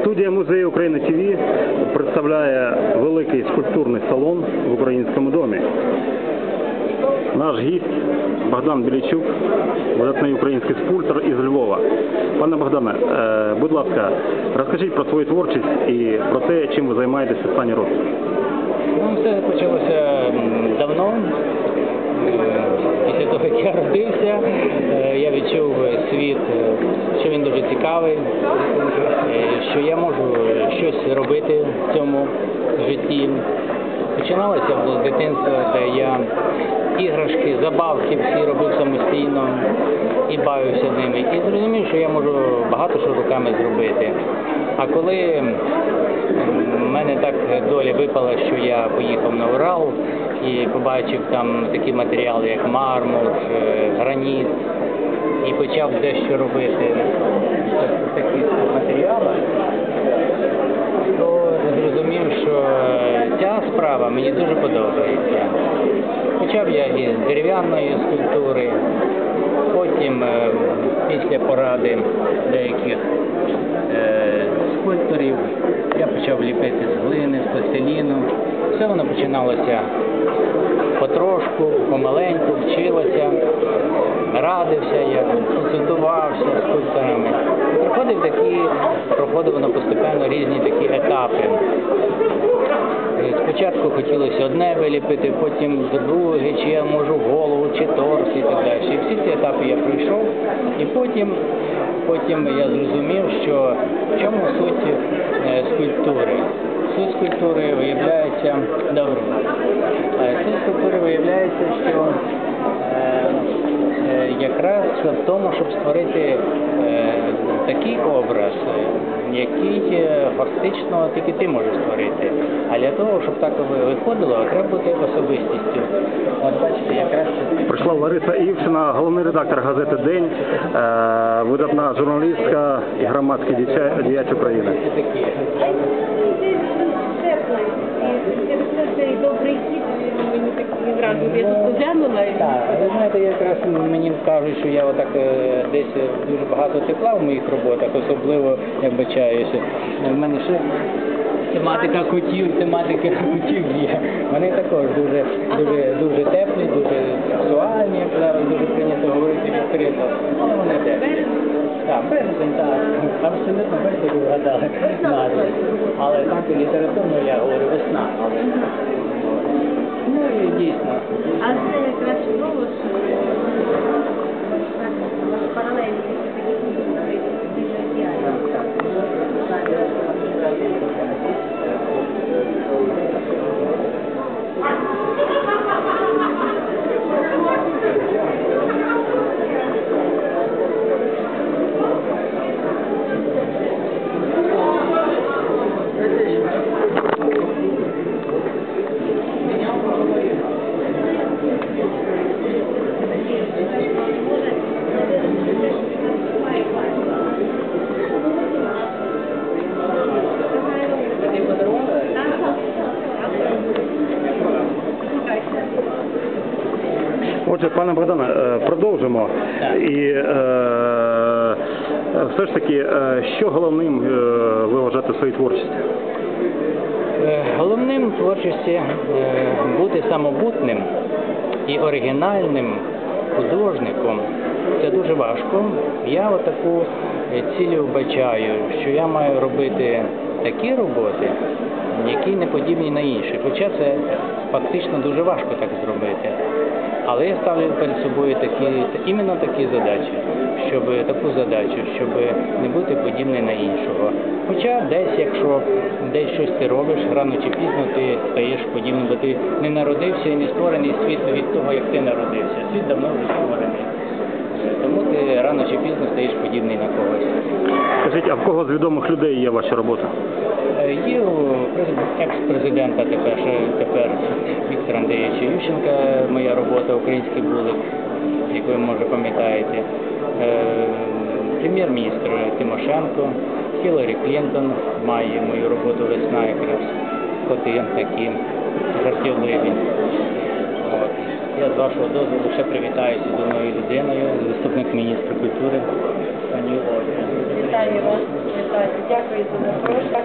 Студія музею України ТВ представляє великий скульптурний салон в українському домі. Наш гість Богдан Білійчук, видатний український скульптор із Львова. Пане Богдане, е, будь ласка, розкажіть про свою творчість і про те, чим ви займаєтеся останні роки. Ну, все почалося давно. Е, Після того, як я родився, е, я відчув світ, що він дуже цікавий, е, що я можу щось робити в цьому житті. Починалося з дитинства, де я іграшки, забавки всі робив самостійно і бавився ними. І зрозумів, що я можу багато що руками зробити. А коли мене так доля випала, що я поїхав на Урал і побачив там такі матеріали, як мармур, е, граніт, і почав дещо робити в таких матеріалах, то зрозумів, що ця справа мені дуже подобається. Почав я із дерев'яної скульптури, потім е, після поради деяких е, скульпторів я почав ліпити з глини, з пластиліну. Все воно починалося потрошку, помаленьку, вчилося, радився я, консультувався з скульпторами. Проходив такі, проходив воно постепенно різні такі етапи. Спочатку хотілося одне виліпити, потім друге, чи я можу голову, чи торс і так далі. Всі ці етапи я пройшов, і потім, потім я зрозумів, що в чому суть е, скульптури. Суть скульптури виявляється добре. Е, Суть скульптури виявляється, що якраз в тому, щоб створити е, такий образ, е, який е, фактично тільки ти можеш створити. А для того, щоб так виходило, треба бути особистістю. От бачите, якраз це Прийшла Лариса Івчина, головний редактор газети День, е, видатна журналістка і громадський діяч України. такі. І це добрий хід відразу я тут глянула. і- Так, ви знаєте, якраз мені кажуть, що я отак е, десь е, дуже багато тепла в моїх роботах, особливо я бачаюся. В мене ще тематика котів, тематика котів є. Вони також дуже, дуже, дуже теплі, дуже сексуальні, як зараз дуже прийнято говорити відкрито. Але вони теплі. Так, березень, так. Абсолютно ви вгадали назву. Але так і літературно я говорю весна. Але... А це якраз чудово, Отже, пане Богдане, е, продовжимо. І е, все ж таки, е, що головним ви вважаєте в своїй творчості? Головним в творчості бути самобутним і оригінальним художником це дуже важко. Я отаку е, ціль вбачаю, що я маю робити такі роботи, які не подібні на інші. Хоча це фактично дуже важко так зробити. Але я ставлю перед собою такі, іменно такі задачі, щоб таку задачу, щоб не бути подібним на іншого. Хоча десь, якщо десь щось ти робиш, рано чи пізно ти стаєш подібним, бо ти не народився і не створений світ від того, як ти народився. Світ давно вже створений. Тому ти рано чи пізно стаєш подібний на когось. Скажіть, а в кого з відомих людей є ваша робота? Е, Є у екс-президента тепер, тепер Віктора Андрійовича Ющенка моя робота Український булик, яку ви може пам'ятаєте. Е, Прем'єр-міністр Тимошенко, Хіларі Клінтон має мою роботу весна якраз. Коти такі жартівливі. Я з вашого дозволу ще привітаюся з одною людиною, заступник міністра культури, пані Ольгою. Вітаю вас, вітаю. Дякую за запрошення.